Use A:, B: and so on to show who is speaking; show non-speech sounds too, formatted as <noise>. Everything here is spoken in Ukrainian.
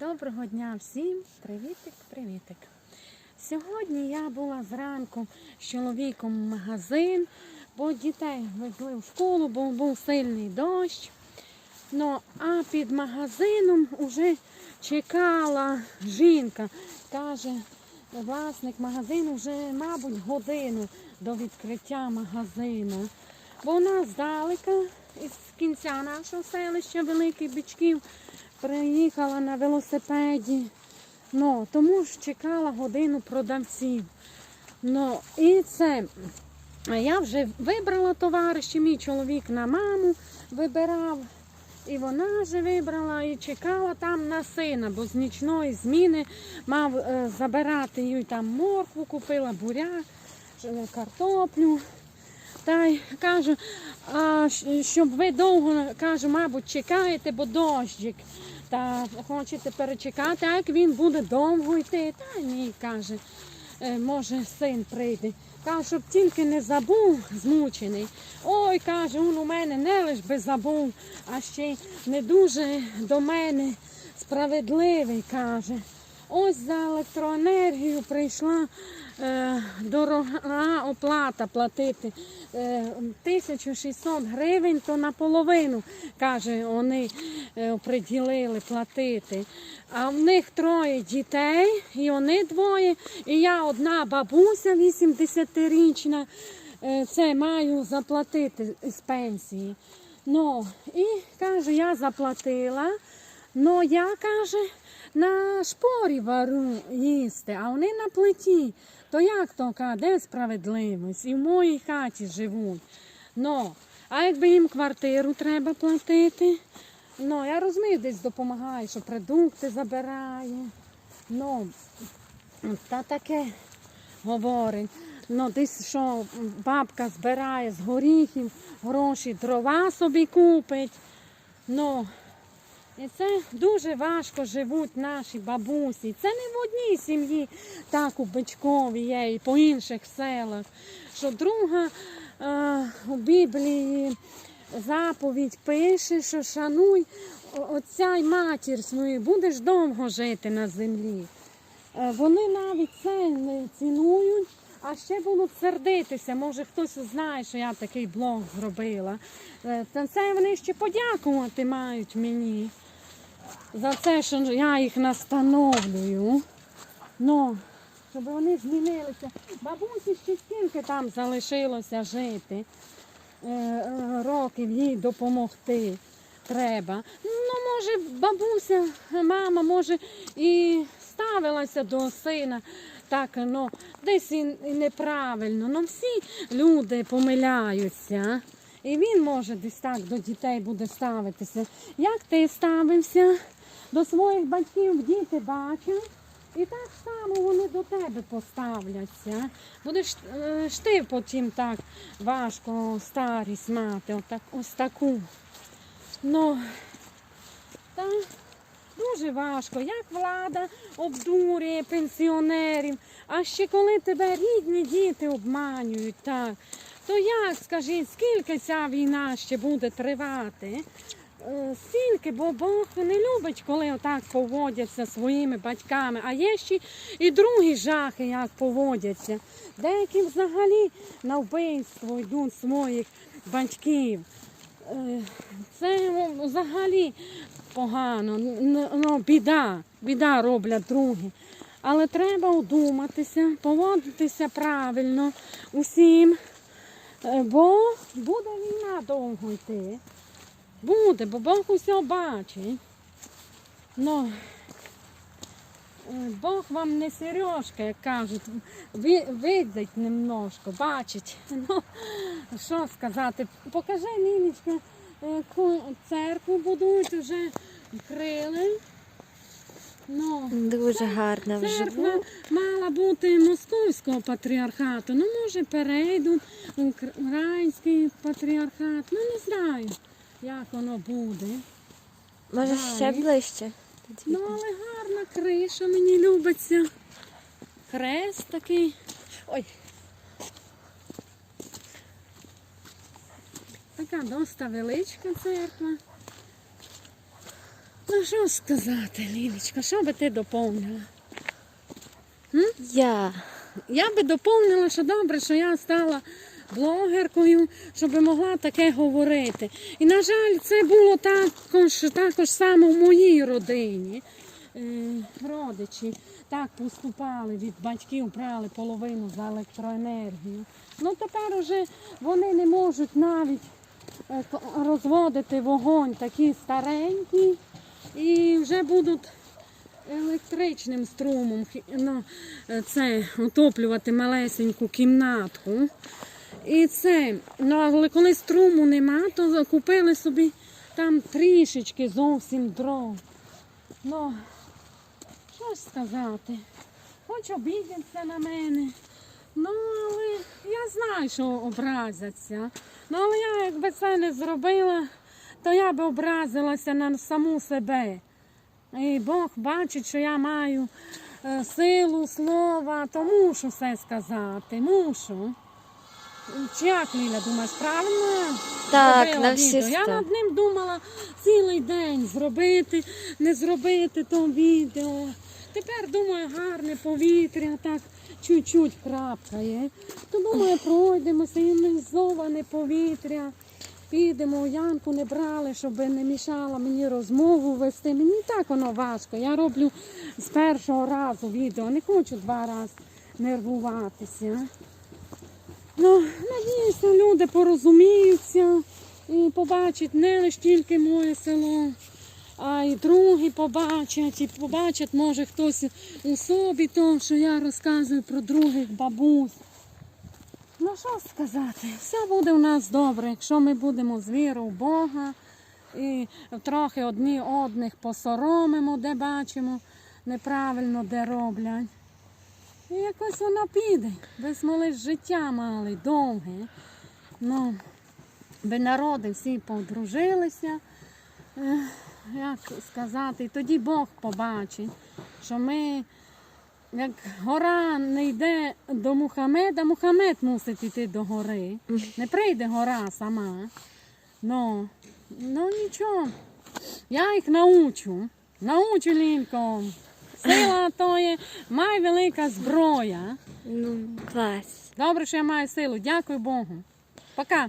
A: Доброго дня всім! Привітик, привітик! Сьогодні я була зранку з чоловіком в магазин, бо дітей везли в школу, бо був сильний дощ. Ну, а під магазином вже чекала жінка. Каже, власник магазину вже, мабуть, годину до відкриття магазину. Бо нас здалека із кінця нашого селища Великих Бичків приїхала на велосипеді. Ну, тому ж чекала годину продавців. Ну, і це я вже вибрала товариші, мій чоловік на маму вибирав. І вона вже вибрала і чекала там на сина, бо з нічної зміни мав е, забирати їй там моркву, купила буряк, е, картоплю. Та й кажу, а, щоб ви довго, кажу, мабуть, чекаєте, бо дощик. Та хочете перечекати, як він буде довго йти, та ні, каже, «е, може син прийде. Каже, щоб тільки не забув, змучений. Ой, каже, він у мене не лиш би забув, а ще й не дуже до мене справедливий, каже. Ось за електроенергію прийшла е, дорога оплата платити. Е, 1600 гривень, то наполовину, каже, вони приділили платити. А в них троє дітей, і вони двоє, і я одна бабуся 80-річна. Е, це маю заплатити з пенсії. Ну, і каже, я заплатила. Ну, я каже, на шпорі вару їсти, а вони на плиті. То як то каже, де справедливість? І в моїй хаті живуть. Ну, а якби їм квартиру треба платити? Ну, я розумію, десь допомагає, що продукти забирає. Ну, та таке говорить. Ну, десь що бабка збирає з горіхів, гроші, дрова собі купить. Ну, і це дуже важко живуть наші бабусі. Це не в одній сім'ї, так у Бичкові є і по інших селах. Що друга е, у Біблії заповідь пише, що шануй отця й матір свою, будеш довго жити на землі. Е, Вони навіть це не цінують, а ще будуть сердитися. Може хтось знає, що я такий блог зробила. Е, Та це вони ще подякувати мають мені за це, що я їх настановлюю. Ну, щоб вони змінилися. Бабусі ще скільки там залишилося жити. Е, Років їй допомогти треба. Ну, може, бабуся, мама, може, і ставилася до сина так, ну, десь і неправильно. Ну, всі люди помиляються. І він може десь так до дітей буде ставитися. Як ти ставився до своїх батьків, діти бачив, і так само вони до тебе поставляться. Будеш е, ж ти потім так важко старість мати, отак, ось таку. Ну, та дуже важко. Як влада обдурює пенсіонерів, а ще коли тебе рідні діти обманюють, так. То як, скажіть, скільки ця війна ще буде тривати? Стільки, бо Бог не любить, коли отак поводяться своїми батьками. А є ще і другі жахи, як поводяться. Деякі взагалі на вбивство йдуть своїх батьків. Е, Це ну, взагалі погано, ну, біда, біда роблять другі. Але треба удуматися, поводитися правильно усім, е, бо буде війна довго йти. Буде, бо Бог усе бачить. Ну, е, Бог вам не сережка, як кажуть, ви, видить немножко, бачить. <laughs> Ну, що сказати, покажи, Ніночка, яку церкву будують, вже вкрили. Ну,
B: Дуже гарно
A: Церква
B: вживу.
A: мала бути московського патріархату. Ну, може, перейдуть український патріархат. Ну, не знаю, як воно буде.
B: Може ще ближче?
A: Ну, але гарна криша мені любиться. Хрест такий. Ой. Така доста величка церква. Ну що сказати, Лілечка, що би ти доповнила?
B: Я.
A: Я би доповнила, що добре, що я стала блогеркою, щоб могла таке говорити. І, на жаль, це було також, також само в моїй родині. Е, родичі так поступали від батьків, брали половину за електроенергію. Ну тепер уже вони не можуть навіть е, розводити вогонь такі старенькі і вже будуть електричним струмом ну, е, це отоплювати малесеньку кімнатку. І це, ну але коли струму нема, то купили собі там трішечки зовсім дров. Ну, що ж сказати? Хоч обідяться на мене. Ну, але я знаю, що образяться. Ну, але я якби це не зробила, то я би образилася на саму себе. І Бог бачить, що я маю е, силу слова, то мушу все сказати, мушу. Чи як, Ліля, думаєш, правильно?
B: Так,
A: зробила
B: на всі
A: відео? Я
B: сто.
A: над ним думала цілий день зробити, не зробити то відео. Тепер думаю, гарне повітря, так чуть-чуть крапкає. То думаю, пройдемося, іонізоване повітря. Підемо, Янку не брали, щоб не мішала мені розмову вести. Мені так воно важко. Я роблю з першого разу відео, не хочу два рази нервуватися. Ну, надіюся, люди порозуміються і побачать не лише тільки моє село, а й другі побачать, і побачать, може, хтось у собі то, що я розказую про других бабусь. Ну що сказати, все буде у нас добре, якщо ми будемо з вірою в Бога і трохи одні одних посоромимо, де бачимо неправильно, де роблять. І якось воно піде. Ви смоли життя мали довге. Ну, би народи всі подружилися, як сказати, тоді Бог побачить, що ми, як гора не йде до Мухамеда, Мухамед мусить йти до гори. Не прийде гора сама. Ну, ну нічого. Я їх научу. Научу лінько. Сила то є май велика зброя.
B: Ну, клас.
A: Добре, що я маю силу. Дякую Богу. Пока.